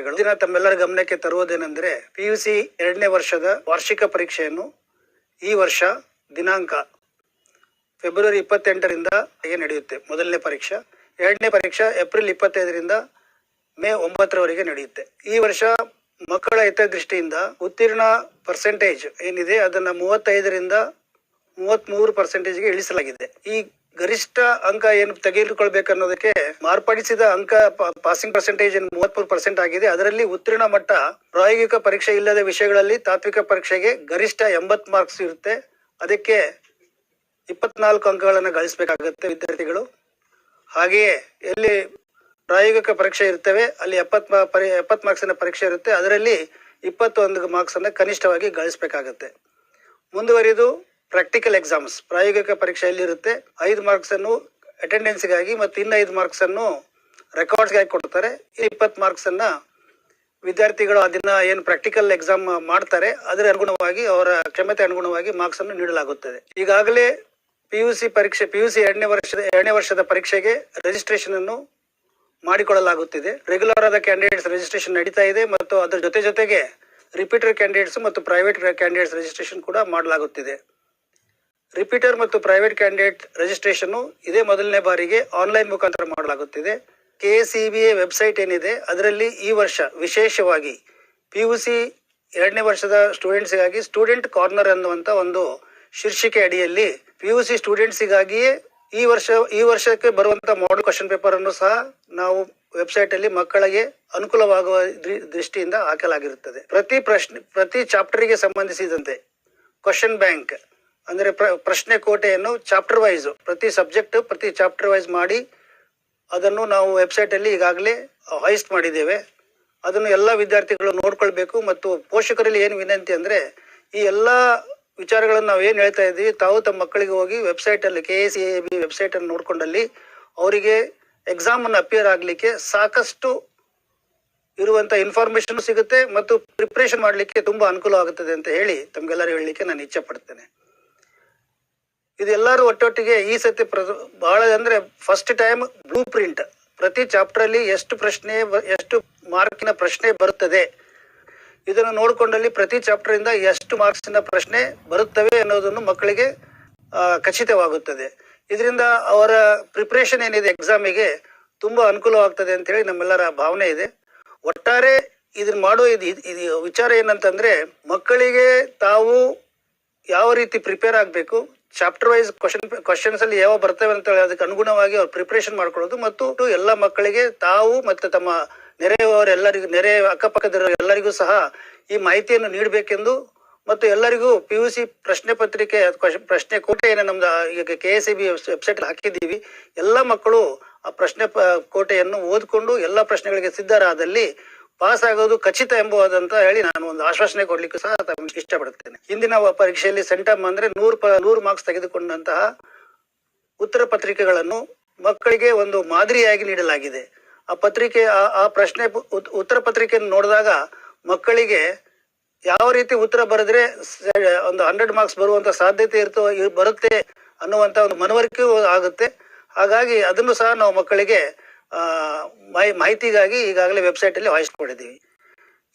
ನಮಸ್ಕಾರಗಳು ದಿನ ತಮ್ಮೆಲ್ಲರ ಗಮನಕ್ಕೆ ತರುವುದೇನೆಂದರೆ ಪಿ ಯು ಸಿ ಎರಡನೇ ವರ್ಷದ ವಾರ್ಷಿಕ ಪರೀಕ್ಷೆಯನ್ನು ಈ ವರ್ಷ ದಿನಾಂಕ ಫೆಬ್ರವರಿ ಇಪ್ಪತ್ತೆಂಟರಿಂದ ನಡೆಯುತ್ತೆ. ಮೊದಲನೇ ಪರೀಕ್ಷೆ. ಎರಡನೇ ಪರೀಕ್ಷೆ ಏಪ್ರಿಲ್ ಇಪ್ಪತ್ತೈದರಿಂದ ಮೇ ಒಂಬತ್ತರವರೆಗೆ ನಡೆಯುತ್ತೆ. ಈ ವರ್ಷ ಮಕ್ಕಳ ಹಿತದೃಷ್ಟಿಯಿಂದ ಉತ್ತೀರ್ಣ ಪರ್ಸೆಂಟೇಜ್ ಏನಿದೆ, ಅದನ್ನು ಮೂವತ್ತೈದರಿಂದ ಮೂವತ್ತ್ಮೂರು ಪರ್ಸೆಂಟೇಜ್ಗೆ ಇಳಿಸಲಾಗಿದೆ. ಈ ಗರಿಷ್ಠ ಅಂಕ ಏನು ತೆಗೆದುಕೊಳ್ಬೇಕು ಅನ್ನೋದಕ್ಕೆ ಮಾರ್ಪಡಿಸಿದ ಅಂಕ ಪಾಸಿಂಗ್ ಪರ್ಸೆಂಟೇಜ್ ಮೂವತ್ಮೂರು ಪರ್ಸೆಂಟ್ ಆಗಿದೆ. ಅದರಲ್ಲಿ ಉತ್ತೀರ್ಣ ಮಟ್ಟ ಪ್ರಾಯೋಗಿಕ ಪರೀಕ್ಷೆ ಇಲ್ಲದ ವಿಷಯಗಳಲ್ಲಿ ತಾತ್ವಿಕ ಪರೀಕ್ಷೆಗೆ ಗರಿಷ್ಠ ಎಂಬತ್ ಮಾರ್ಕ್ಸ್ ಇರುತ್ತೆ. ಅದಕ್ಕೆ ಇಪ್ಪತ್ನಾಲ್ಕು ಅಂಕಗಳನ್ನು ಗಳಿಸಬೇಕಾಗುತ್ತೆ ವಿದ್ಯಾರ್ಥಿಗಳು. ಹಾಗೆಯೇ ಎಲ್ಲಿ ಪ್ರಾಯೋಗಿಕ ಪರೀಕ್ಷೆ ಇರ್ತವೆ, ಅಲ್ಲಿ ಎಪ್ಪತ್ ಪರಿ, ಎಪ್ಪತ್ತು ಮಾರ್ಕ್ಸಿನ ಪರೀಕ್ಷೆ ಇರುತ್ತೆ, ಅದರಲ್ಲಿ ಇಪ್ಪತ್ತೊಂದು ಮಾರ್ಕ್ಸ್ ಅನ್ನ ಕನಿಷ್ಠವಾಗಿ ಗಳಿಸಬೇಕಾಗತ್ತೆ. ಮುಂದುವರಿದು ಪ್ರಾಕ್ಟಿಕಲ್ ಎಕ್ಸಾಮ್ಸ್ ಪ್ರಾಯೋಗಿಕ ಪರೀಕ್ಷೆಯಲ್ಲಿ ಇರುತ್ತೆ ಐದು ಮಾರ್ಕ್ಸ್ ಅನ್ನು ಅಟೆಂಡೆನ್ಸ್ಗಾಗಿ ಮತ್ತು ಇನ್ನು ಐದು ಮಾರ್ಕ್ಸ್ ಅನ್ನು ರೆಕಾರ್ಡ್ಸ್ಗಾಗಿ ಕೊಡ್ತಾರೆ. ಇಪ್ಪತ್ತು ಮಾರ್ಕ್ಸ್ ಅನ್ನ ವಿದ್ಯಾರ್ಥಿಗಳು ಅದನ್ನ ಏನು ಪ್ರಾಕ್ಟಿಕಲ್ ಎಕ್ಸಾಮ್ ಮಾಡ್ತಾರೆ. ಅದರ ಅನುಗುಣವಾಗಿ ಅವರ ಕ್ಷಮತೆ ಅನುಗುಣವಾಗಿ ಮಾರ್ಕ್ಸ್ ಅನ್ನು ನೀಡಲಾಗುತ್ತದೆ. ಈಗಾಗಲೇ ಪಿ ಯು ಸಿ ಪರೀಕ್ಷೆ ಪಿ ಯು ಸಿ ಎರಡನೇ ವರ್ಷದ ಎರಡನೇ ವರ್ಷದ ಪರೀಕ್ಷೆಗೆ ರಿಜಿಸ್ಟ್ರೇಷನ್ ಅನ್ನು ಮಾಡಿಕೊಳ್ಳಲಾಗುತ್ತಿದೆ. ರೆಗ್ಯುಲರ್ ಆದ ಕ್ಯಾಂಡಿಡೇಟ್ಸ್ ರಿಜಿಸ್ಟ್ರೇಷನ್ ನಡೀತಾ ಇದೆ ಮತ್ತು ಅದರ ಜೊತೆ ಜೊತೆಗೆ ರಿಪೀಟರ್ ಕ್ಯಾಂಡಿಡೇಟ್ಸ್ ಮತ್ತು ಪ್ರೈವೇಟ್ ಕ್ಯಾಂಡಿಡೇಟ್ಸ್ ರಿಜಿಸ್ಟ್ರೇಷನ್ ಕೂಡ ಮಾಡಲಾಗುತ್ತಿದೆ. ರಿಪೀಟರ್ ಮತ್ತು ಪ್ರೈವೇಟ್ ಕ್ಯಾಂಡಿಡೇಟ್ ರಿಜಿಸ್ಟ್ರೇಷನ್ ಇದೇ ಮೊದಲನೇ ಬಾರಿಗೆ ಆನ್ಲೈನ್ ಮುಖಾಂತರ ಮಾಡಲಾಗುತ್ತಿದೆ. K C B A website ಏನಿದೆ, ಅದರಲ್ಲಿ ಈ ವರ್ಷ ವಿಶೇಷವಾಗಿ ಪಿ ಯು ಸಿ ಎರಡನೇ ವರ್ಷದ ಸ್ಟೂಡೆಂಟ್ಸ್ಗಾಗಿ ಸ್ಟೂಡೆಂಟ್ ಕಾರ್ನರ್ ಅನ್ನುವಂಥ ಒಂದು ಶೀರ್ಷಿಕೆ ಅಡಿಯಲ್ಲಿ ಪಿ ಯು ಸಿ ಸ್ಟೂಡೆಂಟ್ಸಿಗಾಗಿಯೇ ಈ ವರ್ಷ, ಈ ವರ್ಷಕ್ಕೆ ಬರುವಂತ ಮಾಡಲ್ ಕ್ವಶನ್ ಪೇಪರ್ ಅನ್ನು ಸಹ ನಾವು ವೆಬ್ಸೈಟ್ ಅಲ್ಲಿ ಮಕ್ಕಳಿಗೆ ಅನುಕೂಲವಾಗುವ ದೃಷ್ಟಿಯಿಂದ ಹಾಕಲಾಗಿರುತ್ತದೆ. ಪ್ರತಿ ಪ್ರಶ್ನೆ, ಪ್ರತಿ ಚಾಪ್ಟರ್ಗೆ ಸಂಬಂಧಿಸಿದಂತೆ ಕ್ವಶನ್ ಬ್ಯಾಂಕ್ ಅಂದ್ರೆ ಪ್ರ- ಪ್ರಶ್ನೆ ಕೋಟೆಯನ್ನು ಚಾಪ್ಟರ್ ವೈಸ್ ಪ್ರತಿ ಸಬ್ಜೆಕ್ಟ್ ಪ್ರತಿ ಚಾಪ್ಟರ್ ವೈಸ್ ಮಾಡಿ ಅದನ್ನು ನಾವು ವೆಬ್ಸೈಟ್ ಅಲ್ಲಿ ಈಗಾಗಲೇ ಹಾಯಿಸ್ಟ್ ಮಾಡಿದ್ದೇವೆ. ಅದನ್ನು ಎಲ್ಲ ವಿದ್ಯಾರ್ಥಿಗಳು ನೋಡ್ಕೊಳ್ಬೇಕು ಮತ್ತು ಪೋಷಕರಲ್ಲಿ ಏನು ವಿನಂತಿ ಅಂದ್ರೆ ಈ ಎಲ್ಲ ವಿಚಾರಗಳನ್ನು ನಾವು ಏನು ಹೇಳ್ತಾ ಇದ್ದೀವಿ, ತಾವು ತಮ್ಮ ಮಕ್ಕಳಿಗೆ ಹೋಗಿ ವೆಬ್ಸೈಟ್ ಅಲ್ಲಿ K S A B website ಅನ್ನು ನೋಡ್ಕೊಂಡಲ್ಲಿ ಅವರಿಗೆ ಎಕ್ಸಾಮ್ ಅನ್ನು ಅಪಿಯರ್ ಆಗಲಿಕ್ಕೆ ಸಾಕಷ್ಟು ಇರುವಂತ ಇನ್ಫಾರ್ಮೇಷನ್ ಸಿಗುತ್ತೆ ಮತ್ತು ಪ್ರಿಪ್ರೇಷನ್ ಮಾಡಲಿಕ್ಕೆ ತುಂಬಾ ಅನುಕೂಲ ಆಗುತ್ತದೆ ಅಂತ ಹೇಳಿ ತಮಗೆಲ್ಲರೂ ಹೇಳಲಿಕ್ಕೆ ನಾನು ಇಚ್ಛೆ ಪಡ್ತೇನೆ. ಇದೆಲ್ಲರೂ ಒಟ್ಟೊಟ್ಟಿಗೆ ಈ ಸತಿ ಪ್ರ- ಬಹಳ ಅಂದ್ರೆ ಫಸ್ಟ್ ಟೈಮ್ ಬ್ಲೂ ಪ್ರಿಂಟ್ ಪ್ರತಿ ಚಾಪ್ಟರ್ ಅಲ್ಲಿ ಎಷ್ಟು ಪ್ರಶ್ನೆ ಎಷ್ಟು ಮಾರ್ಕಿನ ಪ್ರಶ್ನೆ ಬರುತ್ತದೆ. ಇದನ್ನು ನೋಡಿಕೊಂಡಲ್ಲಿ ಪ್ರತಿ ಚಾಪ್ಟರ್ ಇಂದ ಎಷ್ಟು ಮಾರ್ಕ್ಸಿನ ಪ್ರಶ್ನೆ ಬರುತ್ತವೆ ಅನ್ನೋದನ್ನು ಮಕ್ಕಳಿಗೆ ಖಚಿತವಾಗುತ್ತದೆ. ಇದರಿಂದ ಅವರ ಪ್ರಿಪ್ರೇಷನ್ ಏನಿದೆ ಎಕ್ಸಾಮಿಗೆ ತುಂಬಾ ಅನುಕೂಲವಾಗ್ತದೆ ಅಂತ ಹೇಳಿ ನಮ್ಮೆಲ್ಲರ ಭಾವನೆ ಇದೆ. ಒಟ್ಟಾರೆ ಇದನ್ನ ಮಾಡೋ ಇದು- ಇದು ವಿಚಾರ ಏನಂತಂದ್ರೆ ಮಕ್ಕಳಿಗೆ ತಾವು ಯಾವ ರೀತಿ ಪ್ರಿಪೇರ್ ಆಗಬೇಕು ಚಾಪ್ಟರ್ ವೈಸ್ ಕ್ವಶನ್ ಕ್ವಶನ್ಸ್ ಅಲ್ಲಿ ಯಾವ ಬರ್ತವೆ ಅಂತ ಹೇಳಿ ಅದಕ್ಕೆ ಅನುಗುಣವಾಗಿ ಅವ್ರು ಪ್ರಿಪರೇಷನ್ ಮಾಡ್ಕೊಳ್ಳೋದು ಮತ್ತು ಎಲ್ಲ ಮಕ್ಕಳಿಗೆ ತಾವು ಮತ್ತು ತಮ್ಮ ನೆರೆಯವರೆಲ್ಲರಿಗೂ, ನೆರೆ ಅಕ್ಕಪಕ್ಕದ ಎಲ್ಲರಿಗೂ ಸಹ ಈ ಮಾಹಿತಿಯನ್ನು ನೀಡಬೇಕೆಂದು ಮತ್ತು ಎಲ್ಲರಿಗೂ ಪಿ ಯು ಸಿ ಪ್ರಶ್ನೆ ಪತ್ರಿಕೆ ಪ್ರಶ್ನೆ ಕೋಟೆಯನ್ನು ನಮ್ದು ಈಗ K S C B website ಹಾಕಿದ್ದೀವಿ. ಎಲ್ಲ ಮಕ್ಕಳು ಆ ಪ್ರಶ್ನೆ ಕೋಟೆಯನ್ನು ಓದಿಕೊಂಡು ಎಲ್ಲ ಪ್ರಶ್ನೆಗಳಿಗೆ ಸಿದ್ಧರಾದಲ್ಲಿ ಪಾಸ್ ಆಗೋದು ಖಚಿತ ಎಂಬುದಂತ ಹೇಳಿ ನಾನು ಒಂದು ಆಶ್ವಾಸನೆ ಕೊಡ್ಲಿಕ್ಕೆ ಸಹ ತಮಗೆ ಇಷ್ಟಪಡುತ್ತೇನೆ ಹಿಂದಿನ ಪರೀಕ್ಷೆಯಲ್ಲಿ ಸೆಂಟಮ್ ಅಂದ್ರೆ ನೂರು ಪ ನೂರು ಮಾರ್ಕ್ಸ್ ತೆಗೆದುಕೊಂಡಂತಹ ಉತ್ತರ ಪತ್ರಿಕೆಗಳನ್ನು ಮಕ್ಕಳಿಗೆ ಒಂದು ಮಾದರಿಯಾಗಿ ನೀಡಲಾಗಿದೆ. ಆ ಪತ್ರಿಕೆ, ಆ- ಪ್ರಶ್ನೆ ಉತ್ತರ ಪತ್ರಿಕೆಯನ್ನು ನೋಡಿದಾಗ ಮಕ್ಕಳಿಗೆ ಯಾವ ರೀತಿ ಉತ್ತರ ಬರೆದ್ರೆ ಒಂದು ಹಂಡ್ರೆಡ್ ಮಾರ್ಕ್ಸ್ ಬರುವಂತ ಸಾಧ್ಯತೆ ಇರ್ತೋ ಇರ್- ಬರುತ್ತೆ ಅನ್ನುವಂತ ಒಂದು ಮನವರಿಕೆ ಆಗುತ್ತೆ. ಹಾಗಾಗಿ ಅದನ್ನು ಸಹ ನಾವು ಮಕ್ಕಳಿಗೆ ಮಾಹಿತಿಗಾಗಿ ಈಗಾಗಲೇ ವೆಬ್ಸೈಟ್ ಅಲ್ಲಿ ಮಾಡಿದ್ದೀವಿ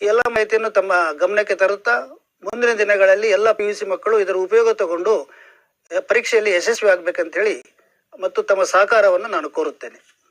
ಈ ಎಲ್ಲ ಮಾಹಿತಿಯನ್ನು ತಮ್ಮ ಗಮನಕ್ಕೆ ತರುತ್ತಾ ಮುಂದಿನ ದಿನಗಳಲ್ಲಿ ಎಲ್ಲ ಪಿ ಯು ಸಿ ಮಕ್ಕಳು ಇದರ ಉಪಯೋಗ ತಗೊಂಡು, ಪರೀಕ್ಷೆಯಲ್ಲಿ ಯಶಸ್ವಿ ಆಗ್ಬೇಕಂತ ಹೇಳಿ ಮತ್ತು ತಮ್ಮ ಸಹಕಾರವನ್ನು ನಾನು ಕೋರುತ್ತೇನೆ.